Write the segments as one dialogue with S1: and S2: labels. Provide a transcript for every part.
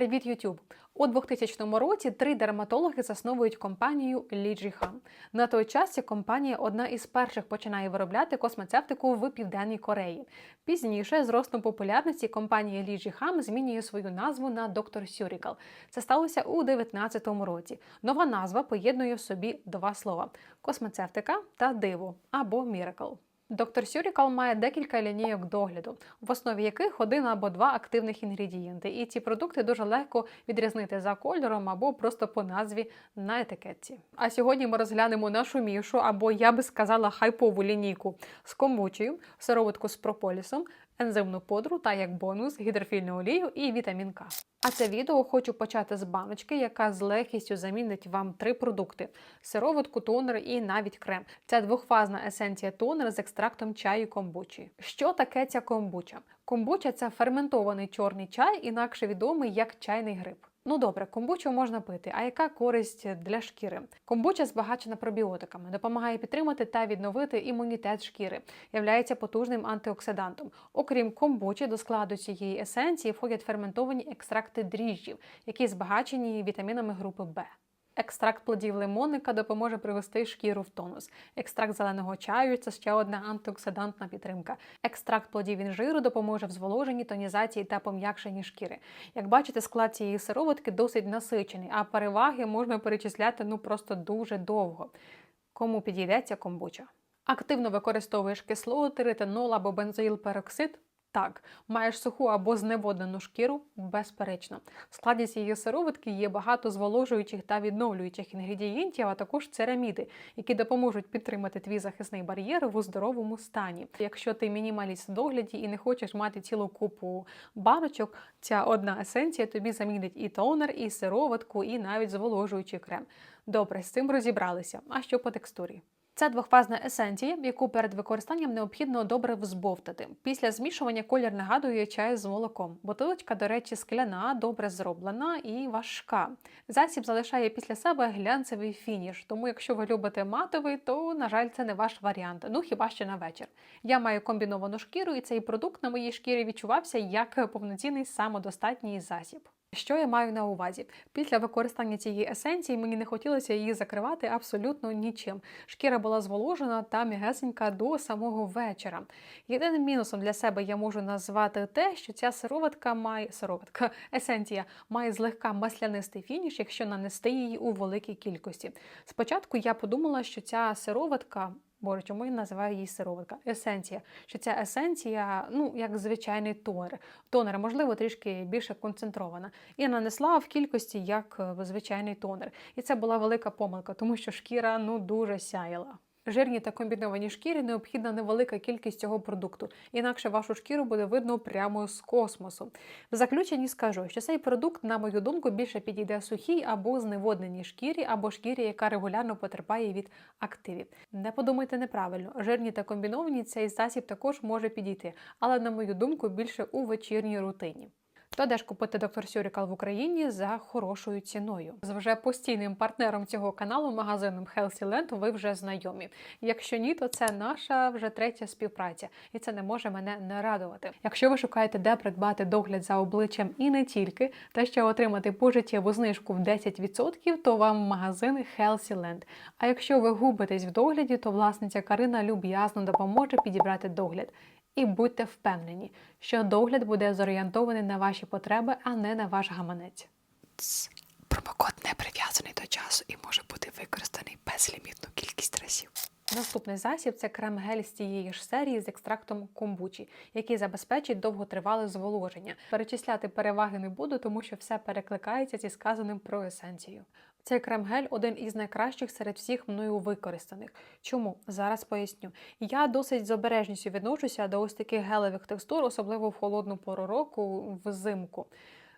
S1: Привіт, YouTube! У 2000 році три дерматологи засновують компанію Ліджіхам. На той час ця компанія одна із перших починає виробляти космецевтику в Південній Кореї. Пізніше, з ростом популярності, компанія Ліджіхам змінює свою назву на Доктор Сюрікал. Це сталося у 2019 році. Нова назва поєднує в собі два слова: космецевтика та диво або міракл. Доктор Сюрікал має декілька лінійок догляду, в основі яких один або два активних інгредієнти. І ці продукти дуже легко відрізнити за кольором або просто по назві на етикетці. А сьогодні ми розглянемо нашу мішу, або я би сказала хайпову лінійку з комбучею, сироватку з прополісом, ензимну подру та як бонус гідрофільну олію і вітамін К. А це відео хочу почати з баночки, яка з легкістю замінить вам три продукти: сироватку, тонер і навіть крем. Це двохфазна есенція тонер з екстрактом чаю комбучі. Що таке ця комбуча? Комбуча це ферментований чорний чай, інакше відомий як чайний гриб. Ну добре, комбучу можна пити. А яка користь для шкіри? Комбуча збагачена пробіотиками, допомагає підтримати та відновити імунітет шкіри, являється потужним антиоксидантом. Окрім комбучі, до складу цієї есенції входять ферментовані екстракти дріжджів, які збагачені вітамінами групи Б. Екстракт плодів лимонника допоможе привести шкіру в тонус. Екстракт зеленого чаю це ще одна антиоксидантна підтримка. Екстракт плодів інжиру допоможе в зволоженні, тонізації та пом'якшенні шкіри. Як бачите, склад цієї сироватки досить насичений, а переваги можна перечисляти ну просто дуже довго. Кому підійде ця комбуча? Активно використовуєш кислоти, ретинол або бензоїлпероксид? Так, маєш суху або зневоднену шкіру, безперечно. В складі цієї сироватки є багато зволожуючих та відновлюючих інгредієнтів, а також цераміди, які допоможуть підтримати твій захисний бар'єр в здоровому стані. Якщо ти мінімаліст в догляді і не хочеш мати цілу купу баночок, ця одна есенція тобі замінить і тонер, і сироватку, і навіть зволожуючий крем. Добре, з цим розібралися. А що по текстурі? Це двохфазна есенція, яку перед використанням необхідно добре взбовтати. Після змішування колір нагадує чай з молоком. Бутилочка, до речі, скляна, добре зроблена і важка. Засіб залишає після себе глянцевий фініш, тому якщо ви любите матовий, то, на жаль, це не ваш варіант. Ну хіба що на вечір. Я маю комбіновану шкіру, і цей продукт на моїй шкірі відчувався як повноцінний самодостатній засіб. Що я маю на увазі? Після використання цієї есенції мені не хотілося її закривати абсолютно нічим. Шкіра була зволожена та м'ягесенька до самого вечора. Єдиним мінусом для себе я можу назвати те, що ця сироватка має сироватка, есенція має злегка маслянистий фініш, якщо нанести її у великій кількості. Спочатку я подумала, що ця сироватка. Боже, чому я називаю її сироватка? Есенція. Що ця есенція, ну, як звичайний тонер. Тонер, можливо, трішки більше концентрована. І нанесла в кількості як е, звичайний тонер. І це була велика помилка, тому що шкіра ну дуже сяяла. Жирні та комбіновані шкірі необхідна невелика кількість цього продукту, інакше вашу шкіру буде видно прямо з космосу. В заключенні скажу, що цей продукт, на мою думку, більше підійде сухій або зневодненій шкірі, або шкірі, яка регулярно потерпає від активів. Не подумайте неправильно, жирні та комбіновані цей засіб також може підійти, але, на мою думку, більше у вечірній рутині. То де ж купити доктор Сюрікал в Україні за хорошою ціною. З вже постійним партнером цього каналу, магазином Healthy Land, ви вже знайомі. Якщо ні, то це наша вже третя співпраця, і це не може мене не радувати. Якщо ви шукаєте, де придбати догляд за обличчям і не тільки, та ще отримати пожиттєву знижку в 10%, то вам магазин Healthy Land. А якщо ви губитесь в догляді, то власниця Карина люб'язно допоможе підібрати догляд. І будьте впевнені, що догляд буде зорієнтований на ваші потреби, а не на ваш гаманець.
S2: Промокод не прив'язаний до часу і може бути використаний безлімітну кількість разів.
S1: Наступний засіб це крем-гель з тієї ж серії з екстрактом комбучі, який забезпечить довготривале зволоження. Перечисляти переваги не буду, тому що все перекликається зі сказаним про есенцію. Цей крем-гель один із найкращих серед всіх мною використаних. Чому? Зараз поясню. Я досить з обережністю відношуся до ось таких гелевих текстур, особливо в холодну пору року, взимку.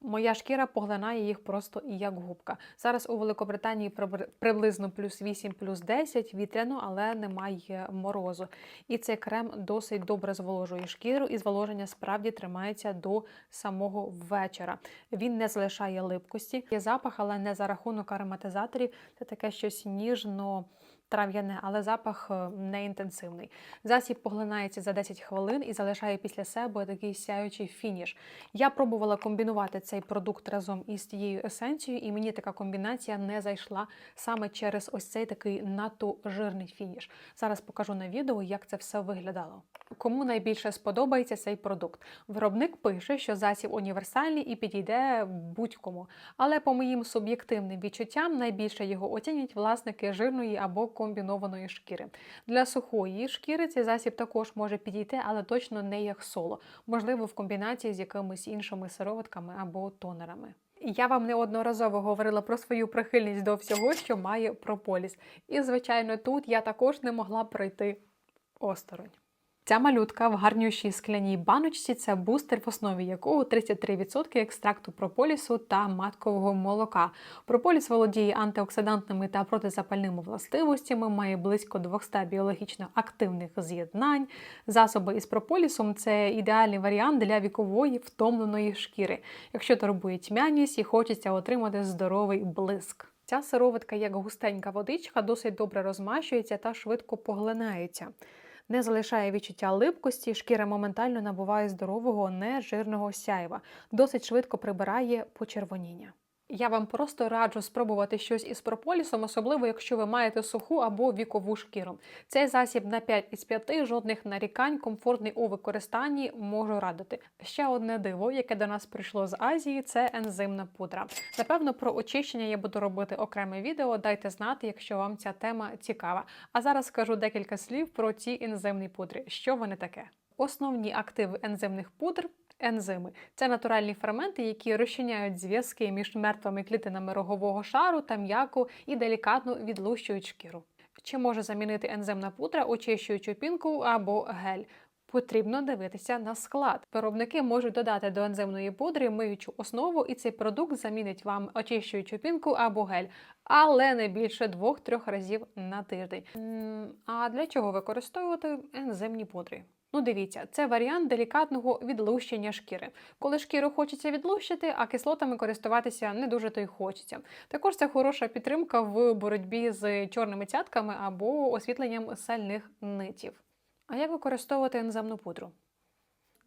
S1: Моя шкіра поглинає їх просто і як губка. Зараз у Великобританії приблизно плюс 8, плюс 10, вітряно, але немає морозу. І цей крем досить добре зволожує шкіру, і зволоження справді тримається до самого вечора. Він не залишає липкості. Є запах, але не за рахунок ароматизаторів. Це таке щось ніжно трав'яне, але запах е, не інтенсивний. Засіб поглинається за 10 хвилин і залишає після себе такий сяючий фініш. Я пробувала комбінувати цей продукт разом із тією есенцією, і мені така комбінація не зайшла саме через ось цей такий надто жирний фініш. Зараз покажу на відео, як це все виглядало. Кому найбільше сподобається цей продукт? Виробник пише, що засіб універсальний і підійде будь-кому. Але по моїм суб'єктивним відчуттям найбільше його оцінять власники жирної або комбінованої шкіри. Для сухої шкіри цей засіб також може підійти, але точно не як соло, можливо, в комбінації з якимись іншими сироватками або тонерами. Я вам неодноразово говорила про свою прихильність до всього, що має прополіс. І, звичайно, тут я також не могла пройти осторонь. Ця малютка в гарнющій скляній баночці це бустер, в основі якого 33% екстракту прополісу та маткового молока. Прополіс володіє антиоксидантними та протизапальними властивостями, має близько 200 біологічно активних з'єднань. Засоби із прополісом це ідеальний варіант для вікової втомленої шкіри, якщо турбує тьмяність і хочеться отримати здоровий блиск. Ця сироватка, як густенька водичка, досить добре розмащується та швидко поглинається не залишає відчуття липкості, шкіра моментально набуває здорового, нежирного сяйва, досить швидко прибирає почервоніння. Я вам просто раджу спробувати щось із прополісом, особливо якщо ви маєте суху або вікову шкіру. Цей засіб на 5 із 5, жодних нарікань, комфортний у використанні можу радити. Ще одне диво, яке до нас прийшло з Азії, це ензимна пудра. Напевно, про очищення я буду робити окреме відео. Дайте знати, якщо вам ця тема цікава. А зараз скажу декілька слів про ці ензимні пудри. Що вони таке? Основні активи ензимних пудр ензими це натуральні ферменти, які розчиняють зв'язки між мертвими клітинами рогового шару та м'яко і делікатно відлущують шкіру. Чи може замінити ензимна пудра очищуючу пінку або гель? Потрібно дивитися на склад. Виробники можуть додати до ензимної пудри миючу основу, і цей продукт замінить вам очищуючу пінку або гель, але не більше 2-3 разів на тиждень. А для чого використовувати ензимні пудри? Ну, дивіться, це варіант делікатного відлущення шкіри. Коли шкіру хочеться відлущити, а кислотами користуватися не дуже то й хочеться. Також це хороша підтримка в боротьбі з чорними цятками або освітленням сальних нитів. А як використовувати енземну пудру?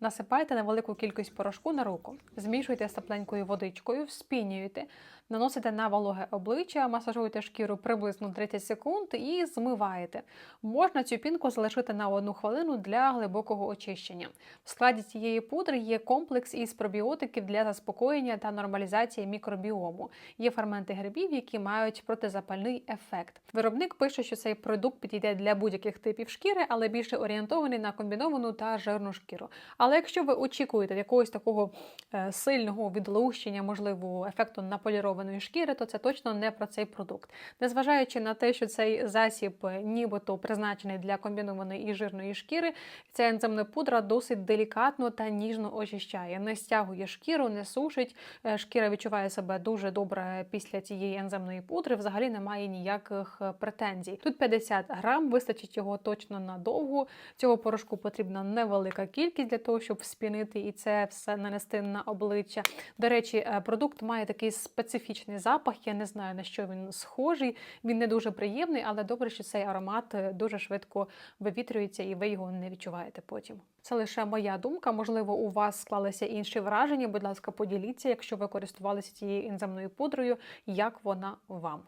S1: Насипайте невелику кількість порошку на руку, змішуйте з тепленькою водичкою, вспінюєте, наносите на вологе обличчя, масажуєте шкіру приблизно 30 секунд і змиваєте. Можна цю пінку залишити на одну хвилину для глибокого очищення. В складі цієї пудри є комплекс із пробіотиків для заспокоєння та нормалізації мікробіому. Є ферменти грибів, які мають протизапальний ефект. Виробник пише, що цей продукт підійде для будь-яких типів шкіри, але більше орієнтований на комбіновану та жирну шкіру. Але якщо ви очікуєте якогось такого е, сильного відлущення, можливо, ефекту наполірованої шкіри, то це точно не про цей продукт. Незважаючи на те, що цей засіб е, нібито призначений для комбінованої і жирної шкіри, ця ензимна пудра досить делікатно та ніжно очищає, не стягує шкіру, не сушить. Е, Шкіра відчуває себе дуже добре після цієї ензимної пудри. Взагалі немає ніяких претензій. Тут 50 грам, вистачить його точно надовго. Цього порошку потрібна невелика кількість для того, щоб вспінити і це все нанести на обличчя. До речі, е, продукт має такий специфічний запах. Я не знаю на що він схожий. Він не дуже приємний, але добре, що цей аромат е, дуже швидко вивітрюється і ви його не відчуваєте потім. Це лише моя думка. Можливо, у вас склалися інші враження. Будь ласка, поділіться, якщо ви користувалися цією інземною пудрою, як вона вам.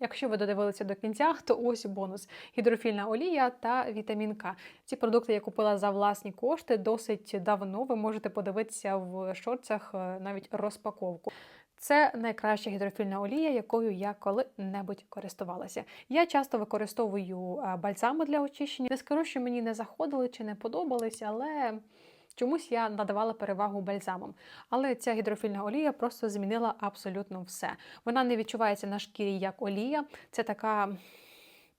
S1: Якщо ви додивилися до кінця, то ось бонус: гідрофільна олія та вітамін К. Ці продукти я купила за власні кошти досить давно. Ви можете подивитися в шорцах е, навіть розпаковку. Це найкраща гідрофільна олія, якою я коли-небудь користувалася. Я часто використовую е, бальзами для очищення. Не скажу, що мені не заходили чи не подобались, але чомусь я надавала перевагу бальзамам. Але ця гідрофільна олія просто змінила абсолютно все. Вона не відчувається на шкірі як олія. Це така.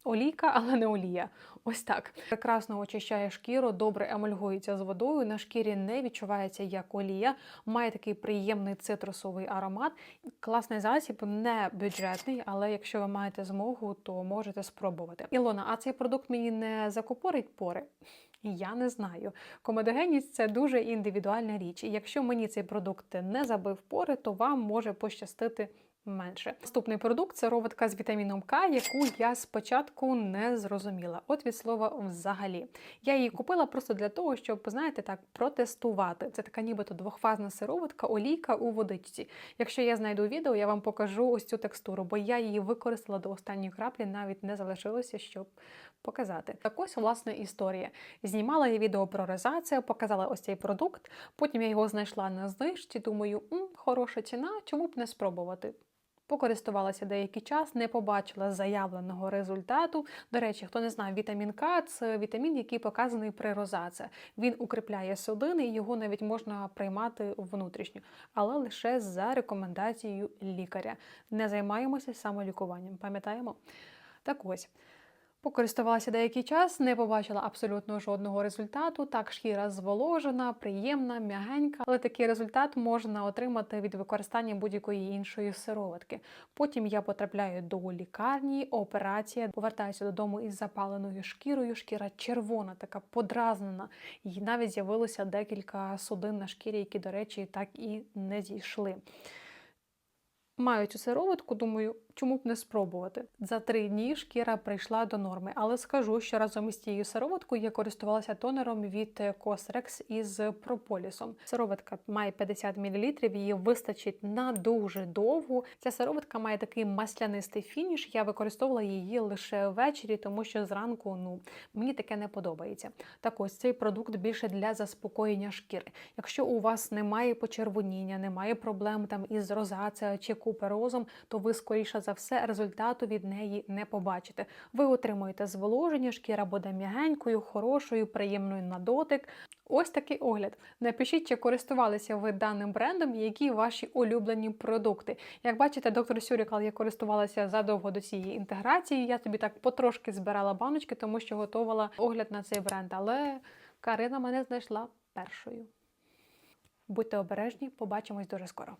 S1: Олійка, але не олія. Ось так. Прекрасно очищає шкіру, добре емульгується з водою. На шкірі не відчувається як олія, має такий приємний цитрусовий аромат. Класний засіб, не бюджетний, але якщо ви маєте змогу, то можете спробувати. Ілона, а цей продукт мені не закупорить пори? Я не знаю. Комедогенність це дуже індивідуальна річ. І якщо мені цей продукт не забив пори, то вам може пощастити менше. Наступний продукт це сироватка з вітаміном К, яку я спочатку не зрозуміла. От від слова взагалі. Я її купила просто для того, щоб, знаєте, так, протестувати. Це така нібито двохфазна сироватка, олійка у водичці. Якщо я знайду відео, я вам покажу ось цю текстуру, бо я її використала до останньої краплі, навіть не залишилося, щоб показати. Так ось власне історія. Знімала я відео про розацію, показала ось цей продукт. Потім я його знайшла на знижці. Думаю, хороша ціна, чому б не спробувати. Покористувалася деякий час, не побачила заявленого результату. До речі, хто не знає, вітамін К це вітамін, який показаний при розаце. Він укріпляє судини, його навіть можна приймати внутрішньо, але лише за рекомендацією лікаря. Не займаємося самолікуванням, пам'ятаємо? Так ось. Покористувалася деякий час, не побачила абсолютно жодного результату. Так, шкіра зволожена, приємна, м'ягенька, але такий результат можна отримати від використання будь-якої іншої сироватки. Потім я потрапляю до лікарні, операція, повертаюся додому із запаленою шкірою. Шкіра червона, така подразнена. І навіть з'явилося декілька судин на шкірі, які, до речі, так і не зійшли. Маю цю сироватку, думаю, чому б не спробувати. За три дні шкіра прийшла до норми, але скажу, що разом із цією сироваткою я користувалася тонером від Cosrex із прополісом. Сироватка має 50 мл, її вистачить на дуже довго. Ця сироватка має такий маслянистий фініш. Я використовувала її лише ввечері, тому що зранку ну мені таке не подобається. Так ось цей продукт більше для заспокоєння шкіри. Якщо у вас немає почервоніння, немає проблем там із розацією чи куперозом, то ви скоріше за все результату від неї не побачите. Ви отримуєте зволоження, шкіра буде м'ягенькою, хорошою, приємною на дотик. Ось такий огляд. Напишіть, чи користувалися ви даним брендом, які ваші улюблені продукти. Як бачите, доктор Сюрікал я користувалася задовго до цієї інтеграції. Я тобі так потрошки збирала баночки, тому що готувала огляд на цей бренд. Але Карина мене знайшла першою. Будьте обережні, побачимось дуже скоро.